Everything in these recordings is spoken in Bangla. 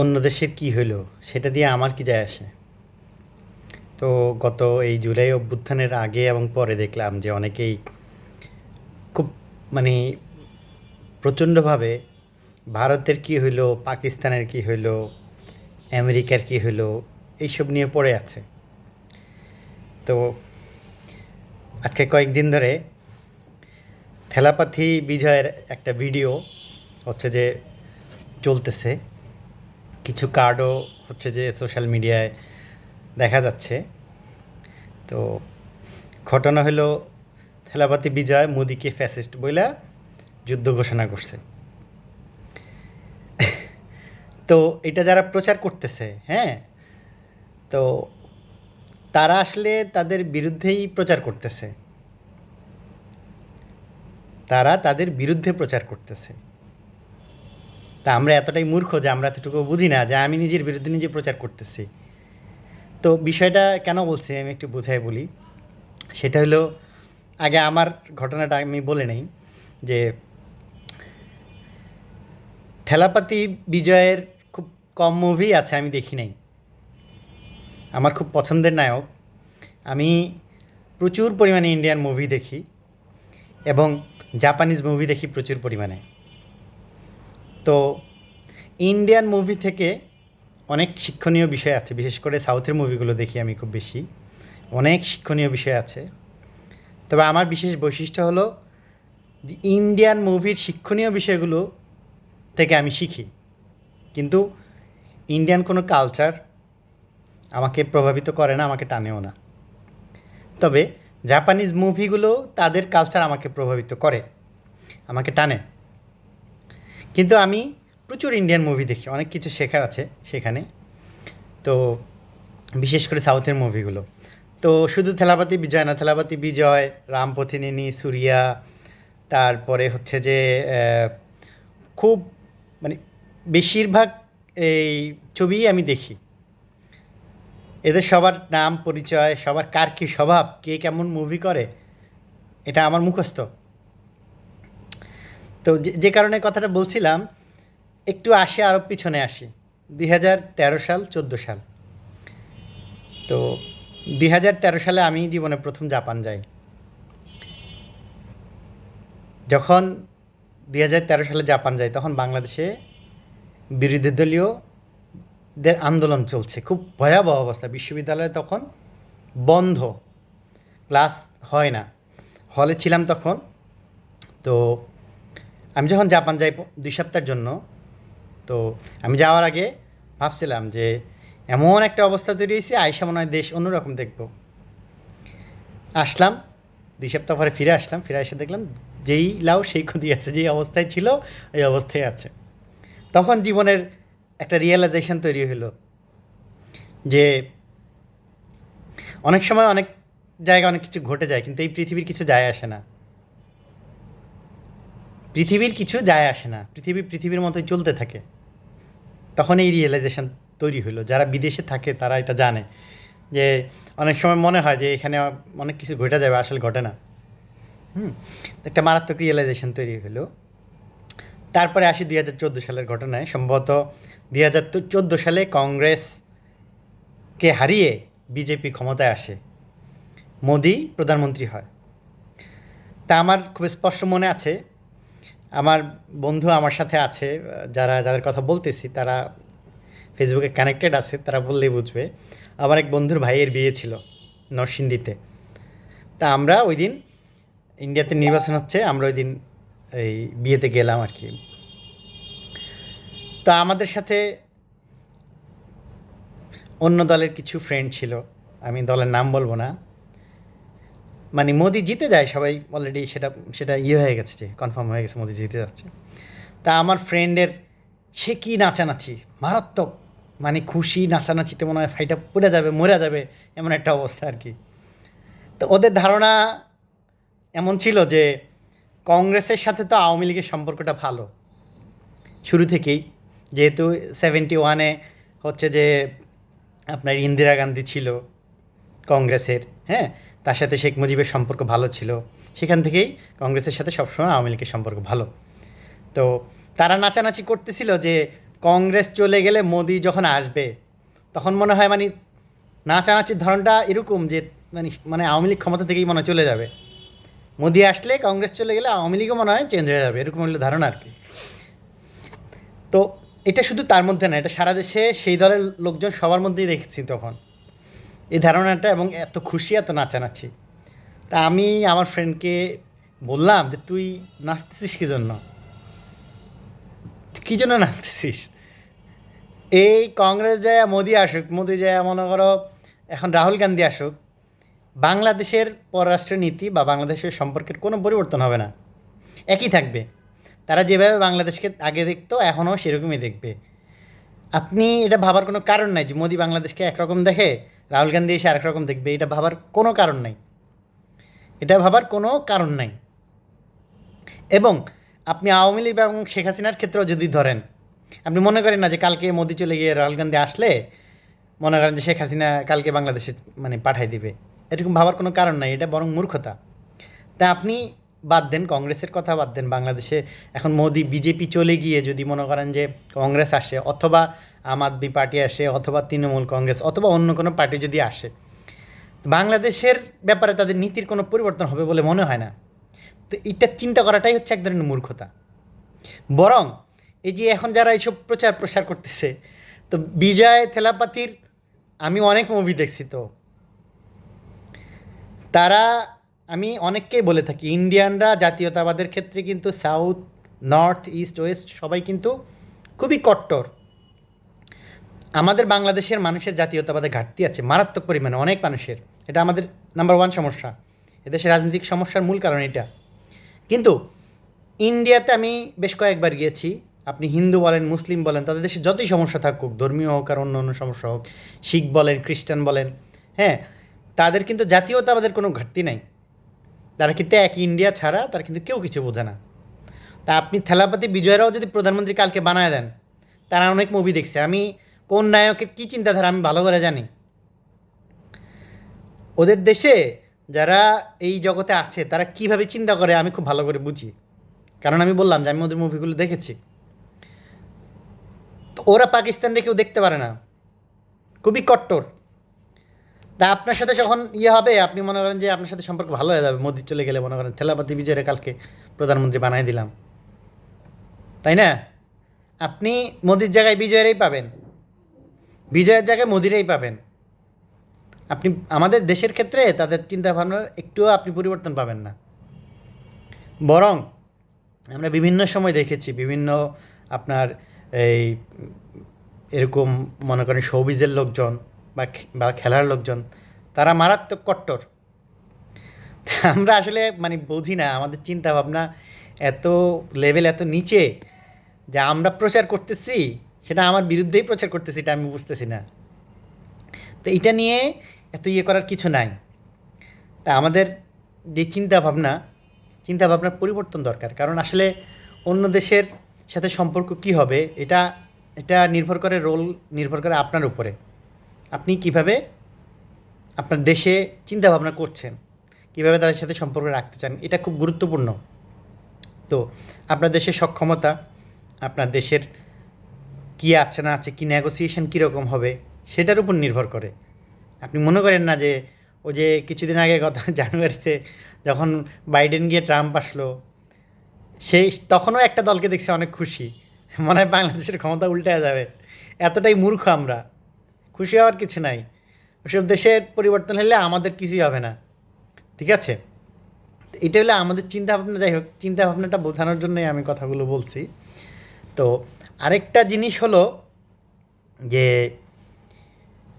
অন্য দেশের কী হইল, সেটা দিয়ে আমার কি যায় আসে? তো গত এই জুলাই অভ্যুত্থানের আগে এবং পরে দেখলাম যে অনেকেই খুব মানে প্রচণ্ডভাবে ভারতের কী হইল, পাকিস্তানের কী হইল, আমেরিকার কী হইল, এইসব নিয়ে পড়ে আছে। তো আজকে কয়েকদিন ধরে থেলাপাথি বিজয়ের একটা ভিডিও হচ্ছে যে চলতেছে। কিছু কার্ডও হচ্ছে যে সোশ্যাল মিডিয়ায় দেখা যাচ্ছে। তো ঘটনা হলো থেলাপাতি বিজয় মোদিকে ফ্যাসিস্ট বইলা যুদ্ধ ঘোষণা করছে। তো এটা যারা প্রচার করতেছে হ্যাঁ? তো তারা আসলে তাদের বিরুদ্ধেই প্রচার করতেছে। তারা তাদের বিরুদ্ধে প্রচার করতেছে। তা আমরা এতটাই মূর্খ যে আমরা এতটুকু বুঝি না যে আমি নিজের বিরুদ্ধে নিজে প্রচার করতেছি। তো বিষয়টা কেন বলছি আমি একটু বোঝাই বলি। সেটা হলো, আগে আমার ঘটনাটা আমি বলে নেই যে থেলাপাতি বিজয়ের খুব কম মুভি আছে আমি দেখি নাই। আমার খুব পছন্দের নায়ক। আমি প্রচুর পরিমাণে ইন্ডিয়ান মুভি দেখি এবং জাপানিজ মুভি দেখি প্রচুর পরিমাণে। তো ইন্ডিয়ান মুভি থেকে অনেক শিক্ষণীয় বিষয় আছে, বিশেষ করে সাউথের মুভিগুলো দেখি আমি খুব বেশি। অনেক শিক্ষণীয় বিষয় আছে। তবে আমার বিশেষ বৈশিষ্ট্য হলো যে ইন্ডিয়ান মুভির শিক্ষণীয় বিষয়গুলো থেকে আমি শিখি। কিন্তু ইন্ডিয়ান কোনো কালচার আমাকে প্রভাবিত করে না, আমাকে টানেও না। তবে জাপানিজ মুভিগুলো তাদের কালচার আমাকে প্রভাবিত করে, আমাকে টানে। কিন্তু আমি প্রচুর ইন্ডিয়ান মুভি দেখি, অনেক কিছু শেখার আছে সেখানে। তো বিশেষ করে সাউথের মুভিগুলো তো শুধু থেলাপাতি বিজয় না, থেলাপাতি বিজয়, রামপথিনিনী, সুরিয়া, তারপরে হচ্ছে যে খুব মানে বেশিরভাগ এই ছবিই আমি দেখি। এদের সবার নাম, পরিচয়, সবার কার কী স্বভাব, কে কেমন মুভি করে, এটা আমার মুখস্থ। তো যে- কারণে কথাটা বলছিলাম, একটু আসি আরও পিছনে আসি। দুই হাজার তেরো সাল, চোদ্দ সাল। তো দুই হাজার তেরো সালে আমি জীবনে প্রথম জাপান যাই। যখন দুই হাজার তেরো সালে জাপান যাই, তখন বাংলাদেশে বিরোধী দলীয়দের আন্দোলন চলছে। খুব ভয়াবহ অবস্থা। বিশ্ববিদ্যালয় তখন বন্ধ। ক্লাস হয় না। হলে ছিলাম তখন। তো আমি যখন জাপান যাই দুই সপ্তাহের জন্য, তো আমি যাওয়ার আগে ভাবছিলাম যে এমন একটা অবস্থা তৈরি হয়েছে আয়সা মনে হয় দেশ অন্যরকম দেখব। আসলাম, দুই সপ্তাহ পরে ফিরে আসলাম, ফিরে এসে দেখলাম যেই লাউ, সেই ক্ষতি আছে, যেই অবস্থায় ছিল এই অবস্থায় আছে। তখন জীবনের একটা রিয়েলাইজেশন তৈরি হলো যে অনেক সময় অনেক জায়গায় অনেক কিছু ঘটে যায়, কিন্তু এই পৃথিবীর কিছু যায় আসে না। পৃথিবীর কিছু যায় আসে না। পৃথিবী পৃথিবীর মতোই চলতে থাকে। তখন এই রিয়েলাইজেশন তৈরি হলো যারা বিদেশে থাকে, তারা এটা জানে যে অনেক সময় মনে হয় যে এখানে অনেক কিছু ঘটে যাবে, আসলে ঘটে না। হুম? একটা মারাত্মক রিয়েলাইজেশন তৈরি হলো তারপরে আসি দুই হাজার চোদ্দ সালের ঘটনায়। সম্ভবত দুই হাজার চোদ্দ সালে কংগ্রেসকে হারিয়ে বিজেপি ক্ষমতায় আসে, মোদি প্রধানমন্ত্রী হয়। তা আমার খুব স্পষ্ট মনে আছে। আমার বন্ধু আমার সাথে আছে যারা যাদের কথা বলতেছি, তারা ফেসবুকে কানেক্টেড আছে, তারা বললেই বুঝবে। আমার এক বন্ধুর ভাইয়ের বিয়ে ছিল নরসিংদীতে। তা আমরা ওই দিন ইন্ডিয়াতে নির্বাচন হচ্ছে, আমরা ওই দিন এই বিয়েতে গেলাম আর কি। তা আমাদের সাথে অন্য দলের কিছু ফ্রেন্ড ছিল, আমি দলের নাম বলব না। মানে মোদি জিতে যায়, সবাই অলরেডি সেটা সেটা ইয়ে হয়ে গেছে যে কনফার্ম হয়ে গেছে মোদি জিতে যাচ্ছে। তা আমার ফ্রেন্ডের সে কী নাচানাচি? মারাত্মক। মানে খুশি নাচানাচিতে মনে হয় ফাইটা পড়ে যাবে, মরে যাবে, এমন একটা অবস্থা আর কি। তো ওদের ধারণা এমন ছিল যে, কংগ্রেসের সাথে তো আওয়ামী লীগের সম্পর্কটা ভালো। শুরু থেকেই। যেহেতু সেভেন্টি ওয়ানে হচ্ছে যে, আপনার ইন্দিরা গান্ধী ছিল কংগ্রেসের। হ্যাঁ তার সাথে শেখ মুজিবের সম্পর্ক ভালো ছিল। সেখান থেকেই কংগ্রেসের সাথে সবসময় আওয়ামী লীগের সম্পর্ক ভালো। তো তারা নাচানাচি করতেছিল যে কংগ্রেস চলে গেলে মোদি যখন আসবে, তখন মনে হয় মানে নাচানাচির ধরনটা এরকম যে মানে মানে আওয়ামী লীগ ক্ষমতা থেকেই মনে চলে যাবে। মোদি আসলে কংগ্রেস চলে গেলে আওয়ামী লীগও মনে হয় চেঞ্জ হয়ে যাবে, এরকম হলো ধারণা আর কি। তো এটা শুধু তার মধ্যে না, এটা সারা দেশে সেই দলের লোকজন সবার মধ্যেই দেখেছি তখন। এই ধারণাটা এবং এত খুশি, এত নাচানাচি। তা আমি আমার ফ্রেন্ডকে বললাম যে, তুই নাচতেছিস কী জন্য? কী জন্য নাচতেছিস? এই কংগ্রেস যায় মোদি আসুক, মোদি যায় মনে করো এখন রাহুল গান্ধী আসুক, বাংলাদেশের পররাষ্ট্র নীতি বা বাংলাদেশের সম্পর্কের কোনো পরিবর্তন হবে না। একই থাকবে। তারা যেভাবে বাংলাদেশকে আগে দেখতো, এখনও সেরকমই দেখবে। আপনি এটা ভাবার কোনো কারণ নাই যে, মোদি বাংলাদেশকে একরকম দেখে রাহুল গান্ধী এসে আরেক রকম দেখবে, এটা ভাবার কোনো কারণ নাই। এটা ভাবার কোনো কারণ নাই। এবং আপনি আওয়ামী লীগ এবং শেখ হাসিনার ক্ষেত্রেও যদি ধরেন, আপনি মনে করেন না যে কালকে মোদি চলে গিয়ে রাহুল গান্ধী আসলে মনে করেন যে শেখ হাসিনা কালকে বাংলাদেশে মানে পাঠাই দিবে? এরকম ভাবার কোনো কারণ নাই, এটা বরং মূর্খতা। তা আপনি বাদ দেন, কংগ্রেসের কথা বাদ দেন, বাংলাদেশে এখন মোদি বিজেপি চলে গিয়ে যদি মনে করেন যে কংগ্রেস আসে, অথবা আম আদমি পার্টি আসে, অথবা তৃণমূল কংগ্রেস, অথবা অন্য কোনো পার্টি যদি আসে, বাংলাদেশের ব্যাপারে তাদের নীতির কোনো পরিবর্তন হবে বলে মনে হয় না। তো এটা চিন্তা করাটাই হচ্ছে এক ধরনের মূর্খতা। বরং এই যে এখন যারা এইসব প্রচার প্রসার করতেছে, তো বিজয় থেলাপাতির আমি অনেক মুভি দেখছি তো। তারা আমি অনেককেই বলে থাকি, ইন্ডিয়ানরা, জাতীয়তাবাদের ক্ষেত্রে কিন্তু সাউথ নর্থ ইস্ট ওয়েস্ট সবাই কিন্তু খুবই কট্টর। আমাদের বাংলাদেশের মানুষের জাতীয়তাবাদের ঘাটতি আছে, মারাত্মক পরিমাণে, অনেক মানুষের। এটা আমাদের নাম্বার ওয়ান সমস্যা। এদেশের রাজনৈতিক সমস্যার মূল কারণ এটা। কিন্তু ইন্ডিয়াতে আমি বেশ কয়েকবার গিয়েছি, আপনি হিন্দু বলেন, মুসলিম বলেন, তাদের দেশে যতই সমস্যা থাকুক, ধর্মীয় হোক আর অন্য অন্য সমস্যা হোক, শিখ বলেন, খ্রিস্টান বলেন হ্যাঁ তাদের কিন্তু জাতীয়তাবাদের কোনো ঘাটতি নাই। তারা কিন্তু এক ইন্ডিয়া ছাড়া তারা কিন্তু কেউ কিছু বোঝে না। তা আপনি থেলাপাতি বিজয়রাও যদি প্রধানমন্ত্রী কালকে বানায় দেন, তারা অনেক মুভি দেখছে। আমি কোন নায়কের কী চিন্তাধারা আমি ভালো করে জানি। ওদের দেশে যারা এই জগতে আছে, তারা কীভাবে চিন্তা করে আমি খুব ভালো করে বুঝি। কারণ আমি বললাম যে আমি ওদের মুভিগুলো দেখেছি। তো ওরা পাকিস্তানরে কেউ দেখতে পারে না। খুবই কট্টর। তা আপনার সাথে যখন ইয়ে হবে, আপনি মনে করেন যে আপনার সাথে সম্পর্ক ভালো হয়ে যাবে। মোদি চলে গেলে মনে করেন, থেলাপাতি বিজয়ের কালকে প্রধানমন্ত্রী বানাই দিলাম। তাই না? আপনি মোদির জায়গায় বিজয়েরই পাবেন। বিজয়ের জায়গায় মোদিরাই পাবেন। আপনি, আমাদের দেশের ক্ষেত্রে তাদের চিন্তা ভাবনার একটুও আপনি পরিবর্তন পাবেন না। বরং আমরা বিভিন্ন সময় দেখেছি, বিভিন্ন আপনার এই এরকম মনে করেন শোবিজের লোকজন বা বা খেলার লোকজন, তারা মারাত্মক কট্টর। আমরা আসলে মানে বুঝি না, আমাদের চিন্তা ভাবনা এত লেভেল এত নিচে যে আমরা প্রচার করতেছি, সেটা আমার বিরুদ্ধেই প্রচার করতেছি, এটা আমি বুঝতেছি না। তো এটা নিয়ে এত ইয়ে করার কিছু নাই। তা আমাদের যে চিন্তা ভাবনা চিন্তা ভাবনার পরিবর্তন দরকার। কারণ আসলে অন্য দেশের সাথে সম্পর্ক কি হবে, এটা এটা নির্ভর করে রোল নির্ভর করে আপনার উপরে। আপনি কীভাবে আপনার দেশে চিন্তা ভাবনা করছেন, কীভাবে তাদের সাথে সম্পর্ক রাখতে চান, এটা খুব গুরুত্বপূর্ণ। তো আপনার দেশের সক্ষমতা, আপনার দেশের কী আছে না আছে, কী নেগোসিয়েশন কীরকম হবে, সেটার উপর নির্ভর করে। আপনি মনে করেন না যে, ও যে কিছুদিন আগে গত জানুয়ারিতে যখন বাইডেন গিয়ে ট্রাম্প আসলো সেই তখনও একটা দলকে দেখছি অনেক খুশি। মনে হয় বাংলাদেশের ক্ষমতা উল্টে যাবে। এতটাই মূর্খ আমরা। খুশি হওয়ার কিছু নাই। ওসব দেশের পরিবর্তন হলে আমাদের কিছুই হবে না। ঠিক আছে? এটা হলে আমাদের চিন্তা ভাবনা যাই হোক চিন্তা ভাবনাটা বোঝানোর জন্যই আমি কথাগুলো বলছি। তো আরেকটা জিনিস হলো যে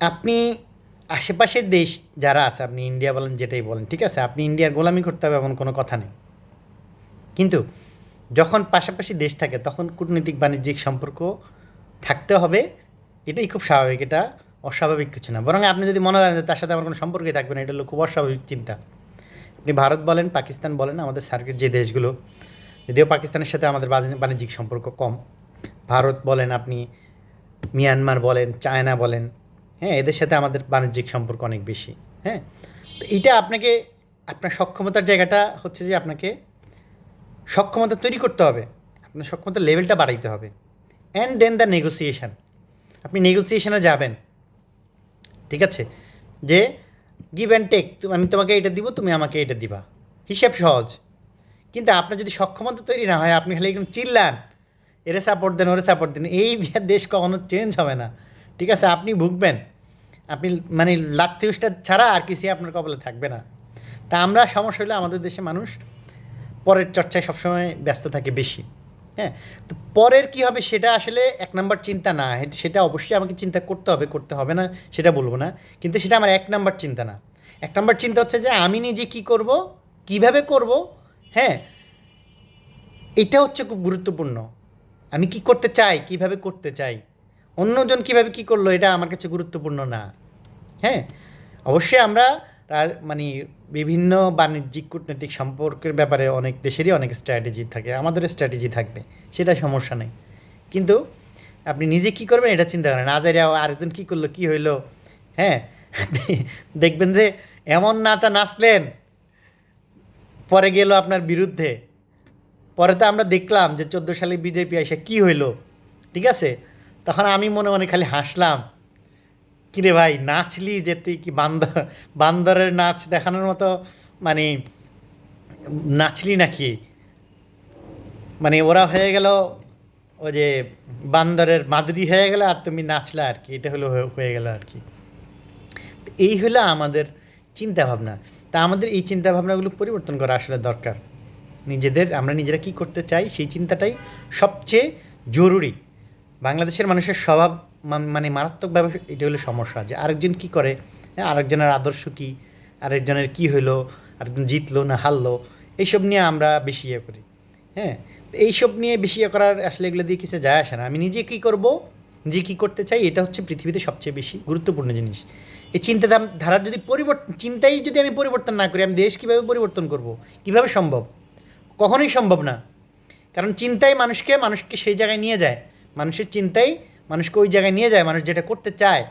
আপনি আশেপাশের দেশ যারা আছে, আপনি ইন্ডিয়া বলেন, যেটাই বলেন, ঠিক আছে? আপনি ইন্ডিয়ার গোলামি করতে হবে এমন কোনো কথা নেই। কিন্তু যখন পাশাপাশি দেশ থাকে, তখন কূটনৈতিক বাণিজ্যিক সম্পর্ক থাকতে হবে। এটাই খুব স্বাভাবিক, এটা অস্বাভাবিক কিছু না। বরং আপনি যদি মনে করেন যে তার সাথে আমার কোনো সম্পর্কই থাকবে না, এটা হলো খুব অস্বাভাবিক চিন্তা। আপনি ভারত বলেন, পাকিস্তান বলেন, আমাদের সার্কিট যে দেশগুলো, যদিও পাকিস্তানের সাথে আমাদের বাণিজ্যিক সম্পর্ক কম। ভারত বলেন আপনি, মিয়ানমার বলেন, চায়না বলেন হ্যাঁ এদের সাথে আমাদের বাণিজ্যিক সম্পর্ক অনেক বেশি হ্যাঁ। তো এইটা আপনাকে, আপনার সক্ষমতার জায়গাটা হচ্ছে যে আপনাকে সক্ষমতা তৈরি করতে হবে। আপনার সক্ষমতার লেভেলটা বাড়াইতে হবে। অ্যান্ড দেন দ্য নেগোসিয়েশন আপনি নেগোসিয়েশনে যাবেন। ঠিক আছে? যে গিভ অ্যান্ড টেক আমি তোমাকে এটা দিব, তুমি আমাকে এটা দিবা। হিসেব সহজ। কিন্তু আপনার যদি সক্ষমতা তৈরি না হয়, আপনি খালি একদম চিল্লান। এরে সাপোর্ট দেন, ওরে সাপোর্ট দেন। এই দেশ কখনো চেঞ্জ হবে না। ঠিক আছে? আপনি ভুগবেন। আপনি মানে লাত্তি উষ্টা ছাড়া আর কিছুই আপনার কপালে থাকবে না। তা আমরা সমস্যা হলে আমাদের দেশে মানুষ পরের চর্চায় সবসময় ব্যস্ত থাকে বেশি। হ্যাঁ তো পরের কি হবে সেটা আসলে এক নাম্বার চিন্তা না। সেটা অবশ্যই আমাকে চিন্তা করতে হবে করতে হবে না, সেটা বলব না। কিন্তু সেটা আমার এক নাম্বার চিন্তা না। এক নাম্বার চিন্তা হচ্ছে যে আমি নিজে কি করব, কীভাবে করব হ্যাঁ এটা হচ্ছে খুব গুরুত্বপূর্ণ। আমি কি করতে চাই, কীভাবে করতে চাই, অন্যজন কীভাবে কি করল, এটা আমার কাছে গুরুত্বপূর্ণ না। হ্যাঁ অবশ্যই আমরা মানে বিভিন্ন বাণিজ্যিক কূটনৈতিক সম্পর্কের ব্যাপারে অনেক দেশেরই অনেক স্ট্র্যাটেজি থাকে, আমাদের স্ট্র্যাটেজি থাকবে, সেটা সমস্যা নেই। কিন্তু আপনি নিজে কি করবেন এটা চিন্তা করেন আজারে আরেকজন কী করল, কী হইল হ্যাঁ? দেখবেন যে এমন নাচা নাচলেন, পরে গেল আপনার বিরুদ্ধে, পরে তো আমরা দেখলাম যে চোদ্দ সালে বিজেপি এসে কি হইল, ঠিক আছে? তখন আমি মনে মনে খালি হাসলাম কিরে ভাই, নাচলি যে তুই কি বান্দর বান্দরের নাচ দেখানোর মতো মানে নাচলি নাকি? মানে ওরা হয়ে গেল ও যে বান্দরের মাদুরি হয়ে গেল আর তুমি নাচলে আর কি, এটা হলো হয়ে- গেল আর কি। এই হলো আমাদের চিন্তা ভাবনা তা আমাদের এই চিন্তা ভাবনাগুলো পরিবর্তন করা আসলে দরকার। নিজেদের, আমরা নিজেরা কি করতে চাই সেই চিন্তাটাই সবচেয়ে জরুরি। বাংলাদেশের মানুষের স্বভাব মান- মারাত্মকভাবে এটা হলো সমস্যা যে আরেকজন কি করে? হ্যাঁ আরেকজনের আদর্শ কী? আরেকজনের কি হইল আরেকজন জিতলো না হারলো? এইসব নিয়ে আমরা বেশি ইয়ে করি। হ্যাঁ তো এইসব নিয়ে বেশি ইয়ে করার আসলে এগুলো দিয়ে কিছু যায় আসে না। আমি নিজে কী করব? নিজে কী করতে চাই? এটা হচ্ছে পৃথিবীতে সবচেয়ে বেশি গুরুত্বপূর্ণ জিনিস। এই চিন্তা ধারার যদি পরিবর্তন চিন্তাই যদি আমি পরিবর্তন না করি, আমি দেশ কীভাবে পরিবর্তন করব? কীভাবে সম্ভব? কখনোই সম্ভব না। কারণ চিন্তাই মানুষকে মানুষকে সেই জায়গায় নিয়ে যায়। মানুষের চিন্তাই মানুষকে ওই জায়গায় নিয়ে যায়, মানুষ যেটা করতে চায়।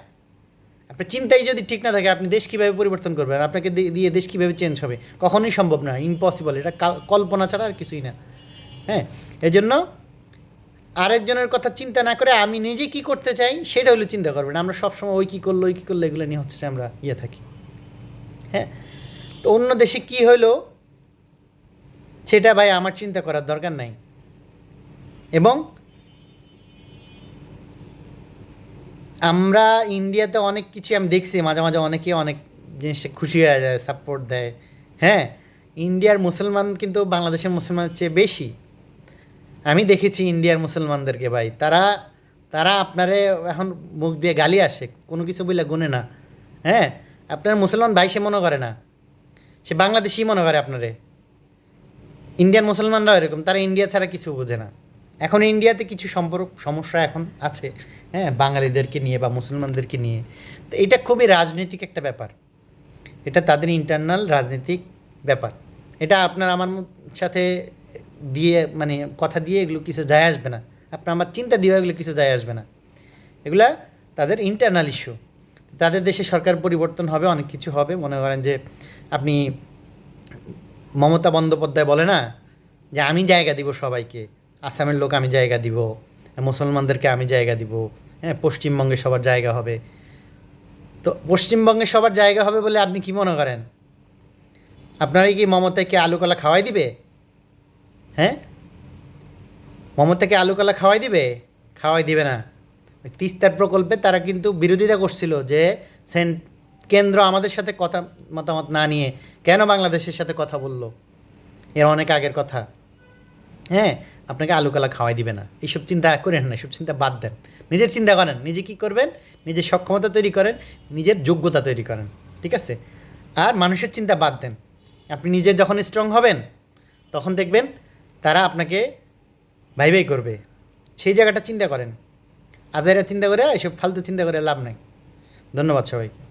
আপনার চিন্তাই যদি ঠিক না থাকে, আপনি দেশ কীভাবে পরিবর্তন করবেন? আপনাকে দিয়ে দেশ কীভাবে চেঞ্জ হবে? কখনোই সম্ভব না ইম্পসিবল এটা কাল- কল্পনা ছাড়া আর কিছুই না। হ্যাঁ এই জন্য আরেকজনের কথা চিন্তা না করে আমি নিজে কি করতে চাই, সেটা হলো চিন্তা করবেন। আমরা সবসময় ওই কী করল, ওই কী করল, এগুলো নিয়ে হচ্ছে আমরা ইয়ে থাকি। হ্যাঁ তো অন্য দেশে কি হলো, সেটা ভাই আমার চিন্তা করার দরকার নাই। এবং আমরা ইন্ডিয়াতে অনেক কিছু আমি দেখছি, মাঝে মাঝে অনেকে অনেক জিনিসে খুশি হয়ে যায় সাপোর্ট দেয়। হ্যাঁ ইন্ডিয়ার মুসলমান কিন্তু বাংলাদেশের মুসলমানের চেয়ে বেশি। আমি দেখেছি ইন্ডিয়ার মুসলমানদেরকে ভাই, তারা তারা আপনারে এখন মুখ দিয়ে গালি আসে, কোনো কিছু বলে গুনে না। হ্যাঁ আপনার মুসলমান ভাই সে মনে করে না। সে বাংলাদেশি মনে করে আপনারে। ইন্ডিয়ান মুসলমানরাও এরকম, তারা ইন্ডিয়া ছাড়া কিছু বোঝে না। এখন ইন্ডিয়াতে কিছু সম্পর্ক, সমস্যা এখন আছে হ্যাঁ বাঙালিদেরকে নিয়ে বা মুসলমানদেরকে নিয়ে। তো এটা খুবই রাজনৈতিক একটা ব্যাপার। এটা তাদের ইন্টারনাল রাজনৈতিক ব্যাপার। এটা আপনার আমার সাথে দিয়ে মানে কথা দিয়ে এগুলো কিছু যায় আসবে না। আপনার আমার চিন্তা দিয়ে এগুলো কিছু যায় আসবে না। এগুলা তাদের ইন্টারনাল ইস্যু তাদের দেশে সরকার পরিবর্তন হবে, অনেক কিছু হবে। মনে করেন যে আপনি মমতা বন্দ্যোপাধ্যায় বলে না, যে আমি জায়গা দিব সবাইকে। আসামের লোক আমি জায়গা দিব, মুসলমানদেরকে আমি জায়গা দিব হ্যাঁ পশ্চিমবঙ্গে সবার জায়গা হবে। তো পশ্চিমবঙ্গে সবার জায়গা হবে বলে আপনি কি মনে করেন? আপনারই কি মমতাকে আলু কলা খাওয়াই দিবে? হ্যাঁ? মমতাকে আলু কলা খাওয়াই দিবে? খাওয়াই দিবে না। তিস্তার প্রকল্পে তারা কিন্তু বিরোধিতা করছিল যে সেন, কেন্দ্র আমাদের সাথে কথা, মতামত না নিয়ে কেন বাংলাদেশের সাথে কথা বলল? এর অনেক আগের কথা। হ্যাঁ? আপনাকে আলু কালা খাওয়াই দিবে না। এইসব চিন্তা করেন না, এসব চিন্তা বাদ দেন। নিজের চিন্তা করেন, নিজে কী করবেন? নিজের সক্ষমতা তৈরি করেন, নিজের যোগ্যতা তৈরি করেন, ঠিক আছে? আর মানুষের চিন্তা বাদ দেন। আপনি নিজে যখন স্ট্রং হবেন, তখন দেখবেন তারা আপনাকে ভাই ভাই করবে। সেই জায়গাটা চিন্তা করেন। আজাইরা চিন্তা করে, এসব ফালতু চিন্তা করে লাভ নাই। ধন্যবাদ সবাইকে।